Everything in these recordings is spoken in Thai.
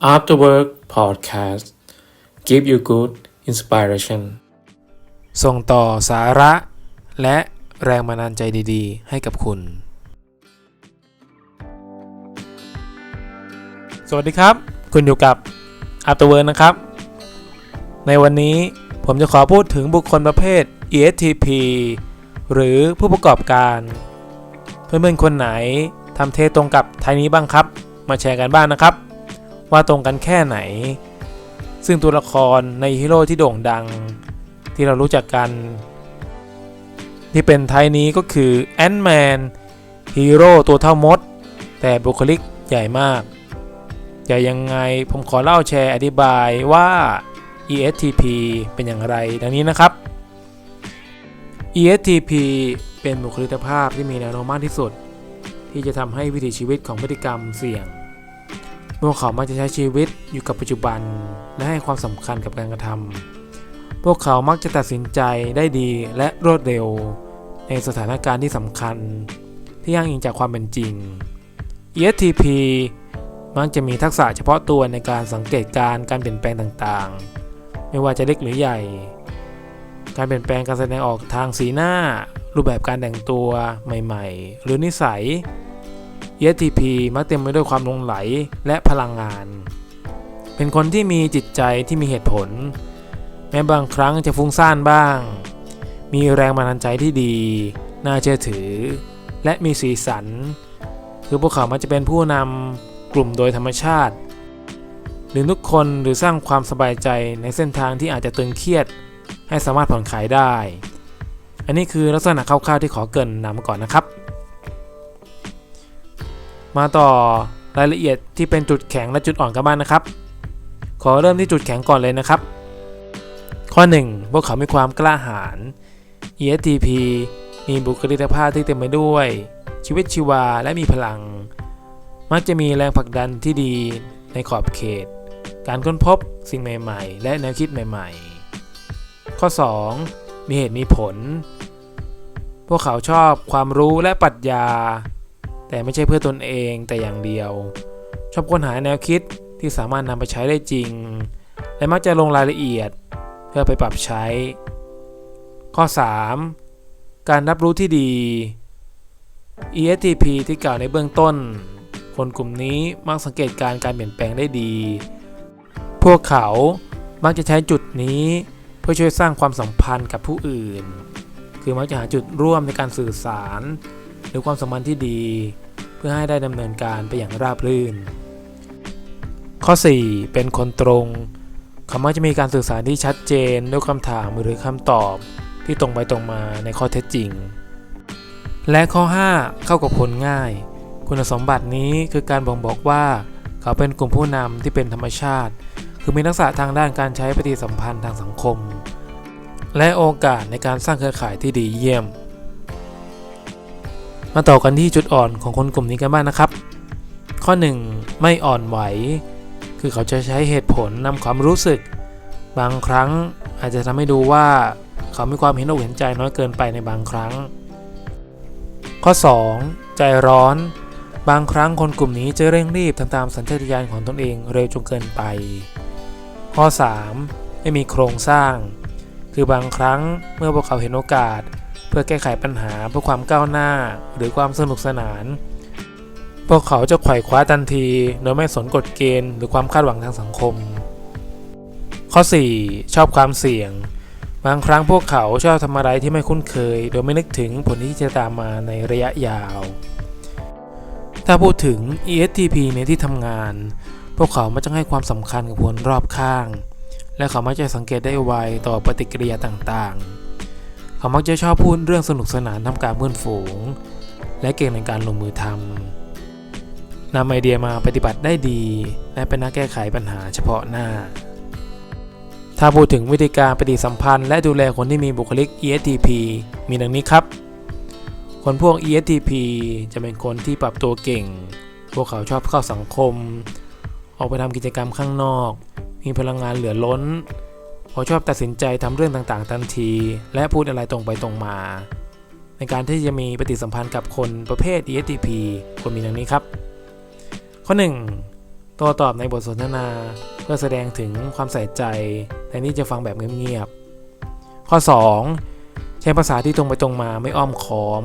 After Work Podcast Give you good inspiration ส่งต่อสาระ และแรงบันดาลใจดีๆ ให้กับคุณ สวัสดีครับ คุณอยู่กับ After Work นะครับ ในวันนี้ผมจะขอพูดถึงบุคคลประเภท ESTP หรือผู้ประกอบการ เพื่อนๆคนไหนทำเทตรงกับไทยนี้บ้างครับ มาแชร์กันบ้างนะครับ ว่าตรงกันแค่ไหน ซึ่งตัวละครในฮีโร่ที่โด่งดัง ที่เรารู้จักกัน ที่เป็นไทยนี้ก็คือแอนด์แมนฮีโร่ตัวเท่ามด แต่บุคลิกใหญ่มากใหญ่ยังไงผมขอเล่าแชร์อธิบายว่า ESTP เป็นอย่างไรดังนี้นะครับ ESTP เป็นบุคลิกภาพที่มีแนวโน้มมากที่สุด ที่จะทำให้วิถีชีวิตของพฤติกรรมเสี่ยง พวกเขามักจะใช้ชีวิตอยู่กับปัจจุบัน และให้ความสำคัญกับการกระทำพวกเขามักจะตัดสินใจได้ดีและรวดเร็ว ในสถานการณ์ที่สำคัญ ที่ย่างอิงจากความเป็นจริง ESTP มักจะมีทักษะเฉพาะตัวในการสังเกตการณ์การเปลี่ยนแปลงต่างๆ ไม่ว่าจะเล็กหรือใหญ่ การเปลี่ยนแปลงการแสดงออกทางสีหน้า รูปแบบการแต่งตัวใหม่ ๆ หรือนิสัย ESTP มักเต็มไปด้วยความลงไหลและพลังงาน เป็นคนที่มีจิตใจที่มีเหตุผล แม้บางครั้งจะฟุ้งซ่านบ้าง มีแรงบันดาลใจที่ดี น่าเชื่อถือ และมีสีสัน คือพวกเขามักจะเป็นผู้นำกลุ่มโดยธรรมชาติ หรือทุกคนหรือสร้างความสบายใจในเส้นทางที่อาจจะตึงเครียด ให้สามารถผ่อนคลายได้ อันนี้คือลักษณะคร่าวๆที่ขอเกินนำก่อนนะครับ มาต่อรายละเอียดที่เป็นจุดแข็งและจุดอ่อนกันบ้างนะครับ ขอเริ่มที่จุดแข็งก่อนเลยนะครับ ข้อ 1 พวกเขามีความกล้าหาญ ESTP มีบุคลิกภาพที่เต็มไปด้วย ชีวิตชีวาและมีพลัง มักจะมีแรงผลักดันที่ดีในขอบเขต การค้นพบสิ่งใหม่ ๆ และแนวคิดใหม่ ๆ ข้อ 2 มีเหตุมีผล พวกเขาชอบความรู้และปรัชญา แต่ไม่ใช่เพื่อตนเองแต่อย่างเดียว ชอบค้นหาแนวคิดที่สามารถนำไปใช้ได้จริง และมักจะลงรายละเอียดเพื่อไปปรับใช้ ข้อ 3. การรับรู้ที่ดี ESTP ที่กล่าวในเบื้องต้น คนกลุ่มนี้มักสังเกตการการเปลี่ยนแปลงได้ดี พวกเขามักจะใช้จุดนี้เพื่อช่วยสร้างความสัมพันธ์กับผู้อื่น คือมักจะหาจุดร่วมในการสื่อสาร หรือความสัมพันธ์ที่ดี เพื่อให้ได้ดำเนินการไปอย่างราบรื่น ข้อ 4 เป็นคนตรงเขามักจะมีการสื่อสารที่ชัดเจนด้วยคำถามหรือคำตอบที่ตรงไปตรงมาในข้อเท็จจริง และข้อ 5 เข้ากับคนง่าย คุณสมบัตินี้คือการบ่งบอกว่า เขาเป็นกลุ่มผู้นำที่เป็นธรรมชาติ คือมีทักษะทางด้านการใช้ปฏิสัมพันธ์ทางสังคม และโอกาสในการสร้างเครือข่ายที่ดีเยี่ยม มาต่อกันที่จุดอ่อนของคนกลุ่มนี้กันบ้างนะครับ ข้อ 1 ไม่อ่อนไหว คือเขาจะใช้เหตุผลนำความรู้สึก บางครั้งอาจจะทำให้ดูว่าเขามีความเห็นอกเห็นใจน้อยเกินไปในบางครั้ง ข้อ 2 ใจร้อน บางครั้งคนกลุ่มนี้จะเร่งรีบทำตามสัญชาตญาณของตนเองเร็วจนเกินไป ข้อ 3 ไม่มีโครงสร้าง คือบางครั้งเมื่อพวกเขาเห็นโอกาส เพื่อแก้ไขปัญหาเพื่อความก้าวหน้าหรือความสนุกสนาน พวกเขาจะไขว่คว้าทันทีโดยไม่สนกฎเกณฑ์หรือความคาดหวังทางสังคม ข้อ 4 ชอบความเสี่ยง บางครั้งพวกเขาชอบทำอะไรที่ไม่คุ้นเคย โดยไม่นึกถึงผลที่จะตามมาในระยะยาว ถ้าพูดถึง ESTP ในที่ทำงาน พวกเขามักจะให้ความสำคัญกับคนรอบข้าง และเขามักจะสังเกตได้ไวต่อปฏิกิริยาต่างๆ เขามักจะชอบพูดเรื่องสนุกสนานทำการเพื่อนฝูง และเก่งในการลงมือทำนำไอเดียมาปฏิบัติได้ดี และเป็นนักแก้ไขปัญหาเฉพาะหน้า ถ้าพูดถึงวิธีการปฏิสัมพันธ์และดูแลคนที่มีบุคลิก ESTP มีดังนี้ครับ คนพวก ESTP จะเป็นคนที่ปรับตัวเก่ง พวกเขาชอบเข้าสังคม ออกไปทำกิจกรรมข้างนอก มีพลังงานเหลือล้น เขาชอบตัดสินใจทำเรื่องต่างๆ ทันที และพูดอะไรตรงไปตรงมา ในการที่จะมีปฏิสัมพันธ์กับคนประเภท ESTP ควรมีดังนี้ครับ ข้อ1โต้ตอบในบทสนทนา เพื่อแสดงถึงความใส่ใจแทนที่จะฟังแบบเงียบๆข้อ 2 ใช้ภาษาที่ตรงไปตรงมาไม่อ้อมค้อม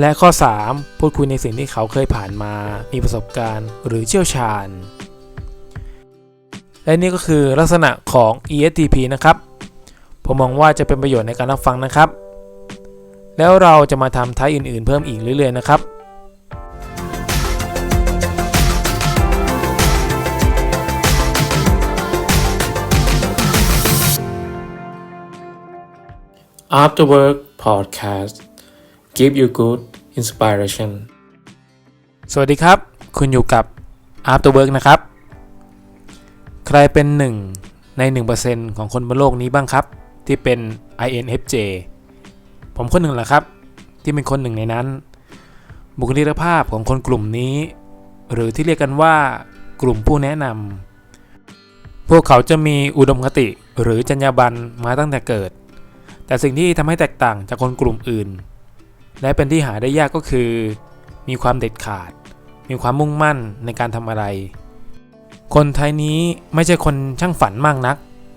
และข้อ 3 พูดคุยในสิ่งที่เขาเคยผ่านมา มีประสบการณ์ หรือเชี่ยวชาญ และนี่ก็คือลักษณะของ ESTP นะครับ ผมมองว่าจะเป็นประโยชน์ในการรับฟังนะครับ แล้วเราจะมาทำท้ายอื่นๆ เพิ่มอีกเรื่อยๆนะครับ After Work Podcast give you good inspiration สวัสดีครับ คุณอยู่กับ After Work นะครับ ใครเป็นหนึ่งใน 1%ของคนบนโลกนี้บ้างครับ ที่เป็น INFJ ผมคนหนึ่งแหละครับ ที่เป็นคนหนึ่งในนั้น บุคลิกภาพของคนกลุ่มนี้ หรือที่เรียกกันว่ากลุ่มผู้แนะนำพวกเขาจะมีอุดมคติหรือจรรยาบรรณมาตั้งแต่เกิด แต่สิ่งที่ทำให้แตกต่างจากคนกลุ่มอื่น และเป็นที่หาได้ยากก็คือ มีความเด็ดขาด มีความมุ่งมั่นในการทำอะไร คนไทยนี้ไม่ใช่คนช่างฝันมากนัก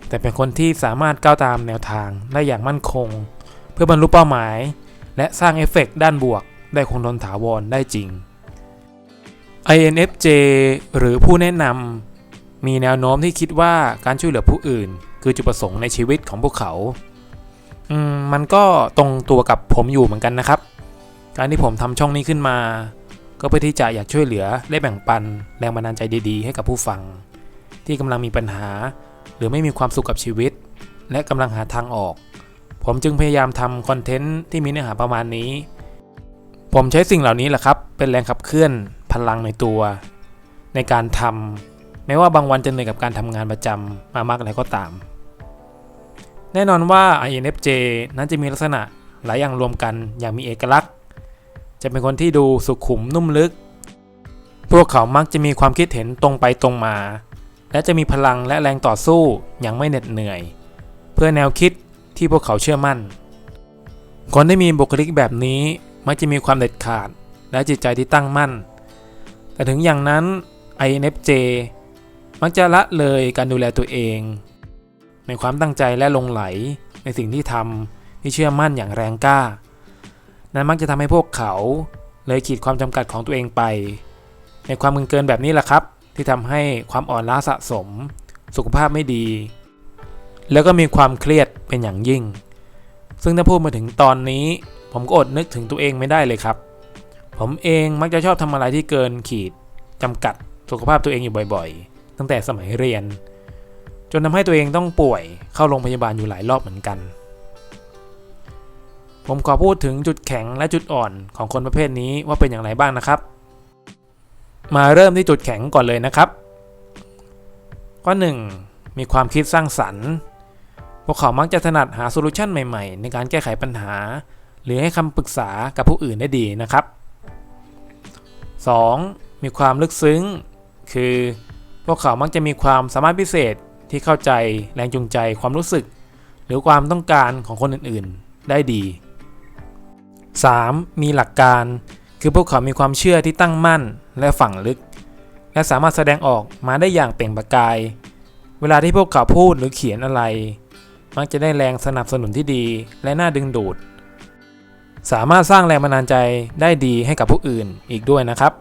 แต่เป็นคนที่สามารถก้าวตามแนวทางได้อย่างมั่นคง เพื่อบรรลุเป้าหมาย และสร้างเอฟเฟกต์ด้านบวก ได้คงทนถาวรได้จริง INFJ หรือผู้แนะนำมีแนวโน้มที่คิดว่าการช่วยเหลือผู้อื่น คือจุดประสงค์ในชีวิตของพวกเขาอืมมันก็ตรงตัวกับผมอยู่เหมือนกันนะครับ การที่ผมทำช่องนี้ขึ้นมา ก็เพื่อที่จะอยากช่วยเหลือและแบ่งปันแรงบันดาลใจดีๆ ให้กับผู้ฟัง ที่กำลังมีปัญหา หรือไม่มีความสุขกับชีวิต และกำลังหาทางออก ผมจึงพยายามทำคอนเทนต์ที่มีเนื้อหาประมาณนี้ ผมใช้สิ่งเหล่านี้แหละครับ เป็นแรงขับเคลื่อนพลังในตัว ในการทำแม้ว่าบางวันจะเหนื่อยกับการทำงานประจำมามากอะไรก็ตาม แน่นอนว่า INFJ นั้นจะมีลักษณะหลายอย่างรวมกันอย่างมีเอกลักษณ์ จะเป็นคนที่ดูสุขุมนุ่มลึก พวกเขามักจะมีความคิดเห็นตรงไปตรงมา และจะมีพลังและแรงต่อสู้อย่างไม่เหน็ดเหนื่อย เพื่อแนวคิดที่พวกเขาเชื่อมั่น คนที่มีบุคลิกแบบนี้มักจะมีความเด็ดขาดและจิตใจที่ตั้งมั่น แต่ถึงอย่างนั้น INFJ มักจะละเลยการดูแลตัวเอง ในความตั้งใจและลงไหลในสิ่งที่ทำที่เชื่อมั่นอย่างแรงกล้า นั้นมักจะทำให้พวกเขา เลยขีดความจำกัดของตัวเองไป ในความมึนเกินแบบนี้แหละครับ ที่ทำให้ความอ่อนล้าสะสม สุขภาพไม่ดี แล้วก็มีความเครียดเป็นอย่างยิ่ง ซึ่งถ้าพูดมาถึงตอนนี้ ผมก็อดนึกถึงตัวเองไม่ได้เลยครับ ผมเองมักจะชอบทำอะไรที่เกินขีดจำกัดสุขภาพตัวเองอยู่บ่อยๆ ตั้งแต่สมัยเรียน จนทำให้ตัวเองต้องป่วยเข้าโรงพยาบาลอยู่หลายรอบเหมือนกัน ผมขอพูดถึงจุดแข็งและจุดอ่อนของคนประเภทนี้ว่าเป็นอย่างไรบ้างนะครับ มาเริ่มที่จุดแข็งก่อนเลยนะครับข้อ1มีความคิดสร้างสรรค์ พวกเขามักจะถนัดหาโซลูชันใหม่ๆ ในการแก้ไขปัญหา หรือให้คำปรึกษากับผู้อื่นได้ดีนะครับ 2. มีความลึกซึ้ง คือ พวกเขามักจะมีความสามารถพิเศษที่เข้าใจแรงจูงใจความรู้สึก หรือความต้องการของคนอื่นๆ ได้ดี 3. มีหลักการ คือพวกเขามีความเชื่อที่ตั้งมั่นและฝังลึก และสามารถแสดงออกมาได้อย่างเปล่งประกาย เวลาที่พวกเขาพูดหรือเขียนอะไร มักจะได้แรงสนับสนุนที่ดีและน่าดึงดูด สามารถสร้างแรงบันดาลใจได้ดีให้กับผู้อื่นอีกด้วยนะครับ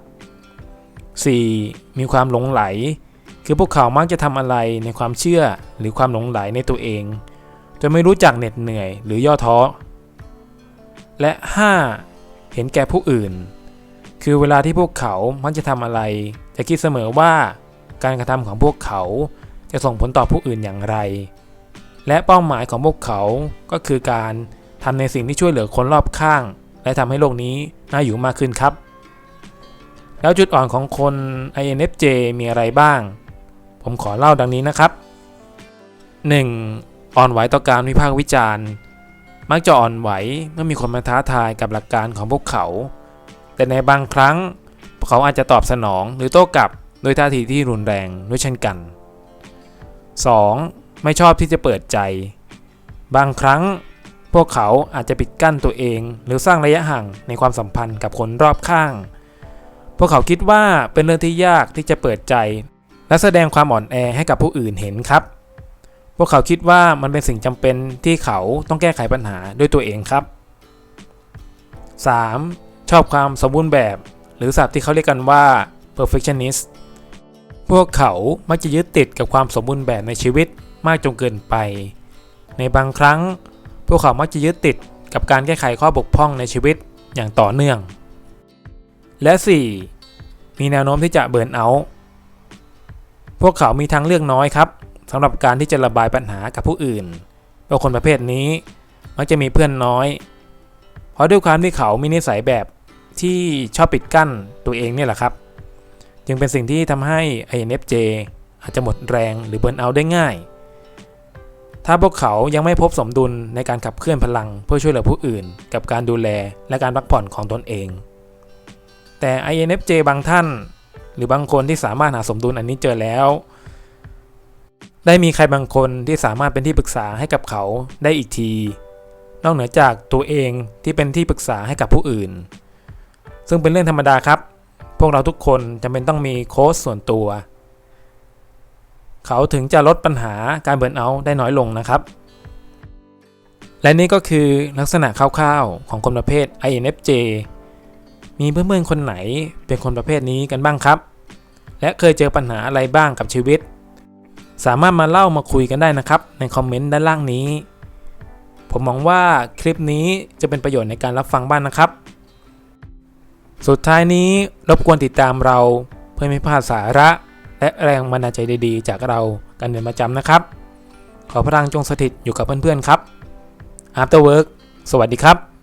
4. มีความหลงไหล คือพวกเขามักจะทำอะไรในความเชื่อหรือความหลงไหลในตัวเองจนไม่รู้จักเหน็ดเหนื่อยหรือย่อท้อ และ 5. เห็นแก่ผู้อื่น คือเวลาที่พวกเขามักจะทำอะไร จะคิดเสมอว่าการกระทำของพวกเขาจะส่งผลต่อผู้อื่นอย่างไร และเป้าหมายของพวกเขาก็คือการทำในสิ่งที่ช่วยเหลือคนรอบข้าง และทำให้โลกนี้น่าอยู่มากขึ้นครับ แล้วจุดอ่อนของคน INFJ มีอะไรบ้าง ผมขอเล่าดังนี้นะครับ 1. อ่อนไหวต่อการวิพากษ์วิจารณ์ มักจะอ่อนไหวเมื่อมีคนมาท้าทายกับหลักการของพวกเขา แต่ในบางครั้งพวกเขาอาจจะตอบสนองหรือโต้กลับโดยท่าทีที่รุนแรงด้วยเช่นกัน 2. ไม่ชอบที่จะเปิดใจ บางครั้งพวกเขาอาจจะปิดกั้นตัวเอง หรือสร้างระยะห่างในความสัมพันธ์กับคนรอบข้าง พวกเขาคิดว่าเป็นเรื่องที่ยากที่จะเปิดใจ และแสดงความอ่อนแอให้กับผู้อื่นเห็นครับ พวกเขาคิดว่ามันเป็นสิ่งจำเป็นที่เขาต้องแก้ไขปัญหาด้วยตัวเองครับ 3. ชอบความสมบูรณ์แบบ หรือศัพท์ที่เขาเรียกกันว่า perfectionist พวกเขามักจะยึดติดกับความสมบูรณ์แบบในชีวิตมากจนเกินไป ในบางครั้ง พวกเขามักจะยึดติดกับการแก้ไขข้อบกพร่องในชีวิตอย่างต่อเนื่อง และ 4. มีแนวโน้มที่จะเบิร์นเอาท์พวกเขามีทางเลือกน้อยครับ สำหรับการที่จะระบายปัญหากับผู้อื่นพวกคนประเภทนี้มักจะมีเพื่อนน้อย เพราะด้วยความที่เขามีนิสัยแบบที่ชอบปิดกั้นตัวเองเนี่ยแหละครับ จึงเป็นสิ่งที่ทำให้ INFJ อาจจะหมดแรงหรือเบิร์นเอาได้ง่าย ถ้าพวกเขายังไม่พบสมดุลในการขับเคลื่อนพลังเพื่อช่วยเหลือผู้อื่น กับการดูแลและการพักผ่อนของตนเอง แต่ INFJ บางท่าน หรือบางคนที่สามารถหาสมดุลอันนี้เจอแล้ว ได้มีใครบางคนที่สามารถเป็นที่ปรึกษาให้กับเขาได้อีกที นอกเหนือจากตัวเองที่เป็นที่ปรึกษาให้กับผู้อื่น ซึ่งเป็นเรื่องธรรมดาครับ พวกเราทุกคนจำเป็นต้องมีโค้ชส่วนตัว เขาถึงจะลดปัญหาการเบิร์นเอาท์ได้น้อยลงนะครับ และนี่ก็คือลักษณะคร่าวๆของคนประเภท INFJ มีเพื่อนๆคนไหนเป็นคนประเภทนี้กันบ้างครับ และเคยเจอปัญหาอะไรบ้างกับชีวิต สามารถมาเล่ามาคุยกันได้นะครับ ในคอมเมนต์ด้านล่างนี้ ผมมองว่าคลิปนี้จะเป็นประโยชน์ในการรับฟังบ้างนนะครับ สุดท้ายนี้รบกวนติดตามเราเพื่อไม่พลาดสาระ และแรงบันดาลใจดีๆ จากเรากันเป็นประจำนะครับ ขอพลังจงสถิตอยู่กับเพื่อนๆครับ After Work สวัสดีครับ